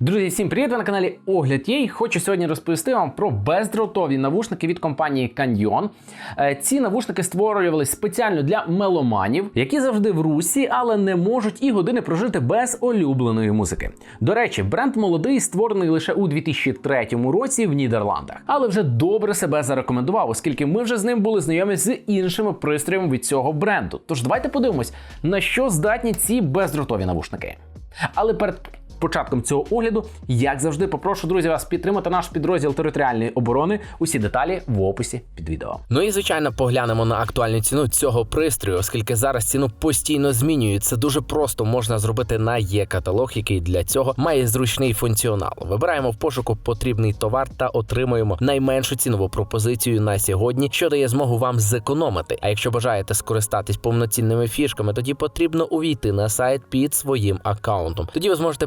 Друзі, всім привіт! Ви на каналі Огляд Є. І Хочу сьогодні розповісти вам про бездротові навушники від компанії Canyon. Е, Ці навушники створювалися спеціально для меломанів, які завжди в русі, але не можуть і години прожити без улюбленої музики. До речі, бренд молодий, створений лише у 2003 році в Нідерландах, але вже добре себе зарекомендував, оскільки ми вже з ним були знайомі з іншими пристроями від цього бренду. Тож давайте подивимось, на що здатні ці бездротові навушники. Але перед початком цього огляду, як завжди, попрошу друзі вас підтримати наш підрозділ територіальної оборони. Усі деталі в описі під відео. Ну і звичайно поглянемо на актуальну ціну цього пристрою, оскільки зараз ціну постійно змінюють. Це дуже просто можна зробити на є-каталог, який для цього має зручний функціонал. Вибираємо в пошуку потрібний товар та отримуємо найменшу цінову пропозицію на сьогодні, що дає змогу вам зекономити. А якщо бажаєте скористатись повноцінними фішками, тоді потрібно увійти на сайт під своїм аккаунтом. Тоді ви зможете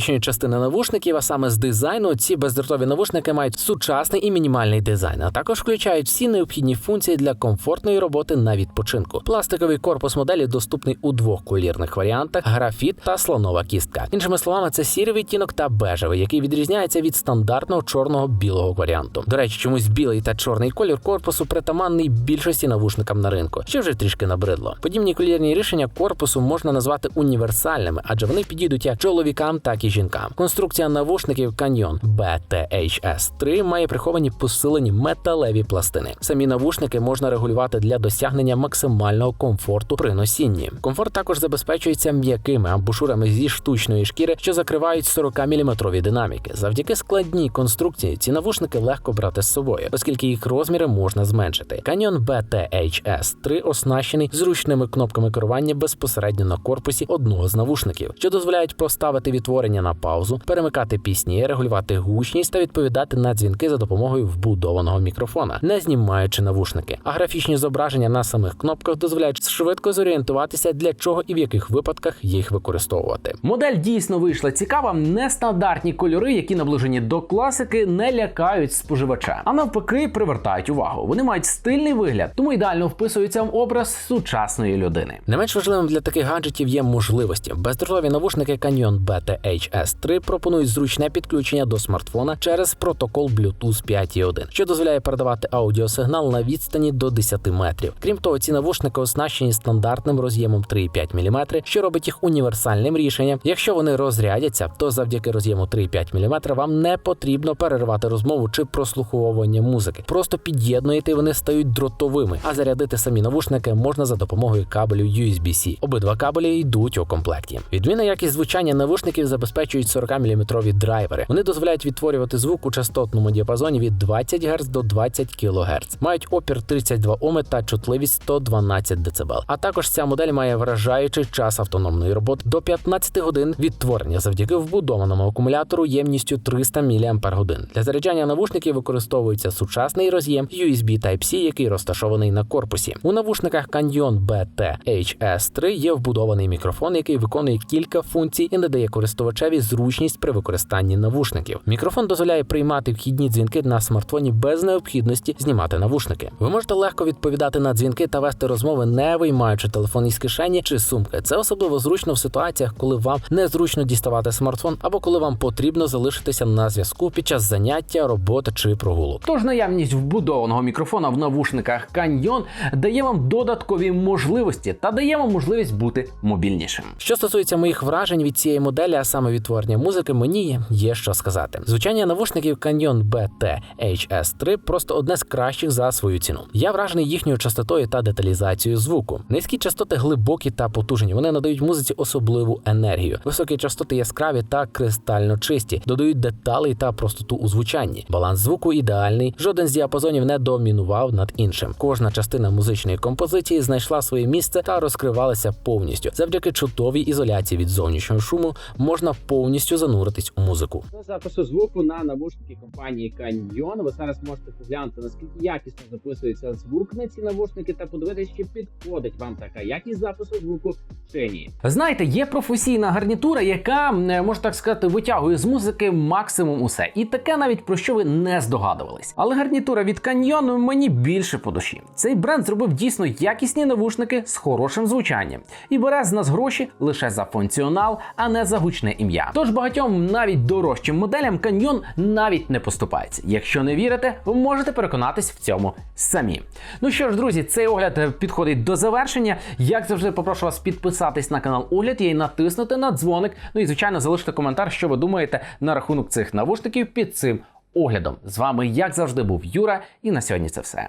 зовнішньої частини навушників, а саме з дизайну. Ці бездротові навушники мають сучасний і мінімальний дизайн, а також включають всі необхідні функції для комфортної роботи на відпочинку. Пластиковий корпус моделі доступний у двох колірних варіантах: графіт та слонова кістка. Іншими словами, це сірий відтінок та бежевий, який відрізняється від стандартного чорного білого варіанту. До речі, чомусь білий та чорний колір корпусу притаманний більшості навушникам на ринку, що вже трішки набридло. Подібні колірні рішення корпусу можна назвати універсальними, адже вони підійдуть як чоловікам, так і жінкам. Конструкція навушників Canyon BTHS3 має приховані посилені металеві пластини. Самі навушники можна регулювати для досягнення максимального комфорту при носінні. Комфорт також забезпечується м'якими амбушурами зі штучної шкіри, що закривають 40-мм динаміки. Завдяки складній конструкції ці навушники легко брати з собою, оскільки їх розміри можна зменшити. Canyon BTHS3 оснащений зручними кнопками керування безпосередньо на корпусі одного з навушників, що дозволяють поставити відтворення на паузу, перемикати пісні, регулювати гучність та відповідати на дзвінки за допомогою вбудованого мікрофона, не знімаючи навушники. А графічні зображення на самих кнопках дозволяють швидко зорієнтуватися, для чого і в яких випадках їх використовувати. Модель дійсно вийшла цікава. Нестандартні кольори, які наближені до класики, не лякають споживача, а навпаки, привертають увагу. Вони мають стильний вигляд, тому ідеально вписуються в образ сучасної людини. Не менш важливим для таких гаджетів є можливості. Бездротові навушники Canyon BTHS3 пропонують зручне підключення до смартфона через протокол Bluetooth 5.1, що дозволяє передавати аудіосигнал на відстані до 10 метрів. Крім того, ці навушники оснащені стандартним роз'ємом 3,5 мм, що робить їх універсальним рішенням. Якщо вони розрядяться, то завдяки роз'єму 3,5 мм вам не потрібно переривати розмову чи прослуховування музики. Просто під'єднуєте, вони стають дротовими. А зарядити самі навушники можна за допомогою кабелю USB-C. Обидва кабелі йдуть у комплекті. Відмінна якість звучання навушників забезпечують 40-мм драйвери. Вони дозволяють відтворювати звук у частотному діапазоні від 20 Гц до 20 кГц. Мають опір 32 Оми та чутливість 112 дБ. А також ця модель має вражаючий час автономної роботи до 15 годин відтворення завдяки вбудованому акумулятору ємністю 300 мАч. Для заряджання навушників використовується сучасний роз'єм USB Type-C, який розташований на корпусі. У навушниках Canyon BT-HS3 є вбудований мікрофон, який виконує кілька функцій і надає користувачеві зручність при використанні навушників. Мікрофон дозволяє приймати вхідні дзвінки на смартфоні без необхідності знімати навушники. Ви можете легко відповідати на дзвінки та вести розмови, не виймаючи телефон із кишені чи сумки. Це особливо зручно в ситуаціях, коли вам незручно діставати смартфон або коли вам потрібно залишитися на зв'язку під час заняття, роботи чи прогулок. Тож наявність вбудованого мікрофона в навушниках Canyon дає вам додаткові можливості та дає вам можливість бути мобільнішим. Що стосується моїх вражень від цієї моделі, а саме відтворення музики, мені є що сказати. Звучання навушників Canyon BT-HS3 просто одне з кращих за свою ціну. Я вражений їхньою частотою та деталізацією звуку. Низькі частоти глибокі та потужні. Вони надають музиці особливу енергію. Високі частоти яскраві та кристально чисті, додають деталей та простоту у звучанні. Баланс звуку ідеальний. Жоден з діапазонів не домінував над іншим. Кожна частина музичної композиції знайшла своє місце та розкривалася повністю. Завдяки чутовій ізоляції від зовнішнього шуму можна повністю зануритись у музику. До запису звуку на навушники компанії Canyon. Ви зараз можете поглянути, наскільки якісно записується звук на ці навушники та подивитися, чи підходить вам така якість запису звуку чи ні. Знаєте, є професійна гарнітура, яка е, можна так сказати витягує з музики максимум усе, і таке навіть про що ви не здогадувались. Але гарнітура від Canyon мені більше по душі. Цей бренд зробив дійсно якісні навушники з хорошим звучанням і бере з нас гроші лише за функціонал, а не за гучне ім'я. Тож багатьом навіть дорожчим моделям Canyon навіть не поступається. Якщо не вірите, ви можете переконатись в цьому самі. Ну що ж, друзі, цей огляд е, підходить до завершення. Як завжди, попрошу вас підписатись на канал Огляд і натиснути на дзвоник. Ну і звичайно, залишити коментар, що ви думаєте на рахунок цих навушників під цим оглядом. З вами, як завжди, був Юра, і на сьогодні це все.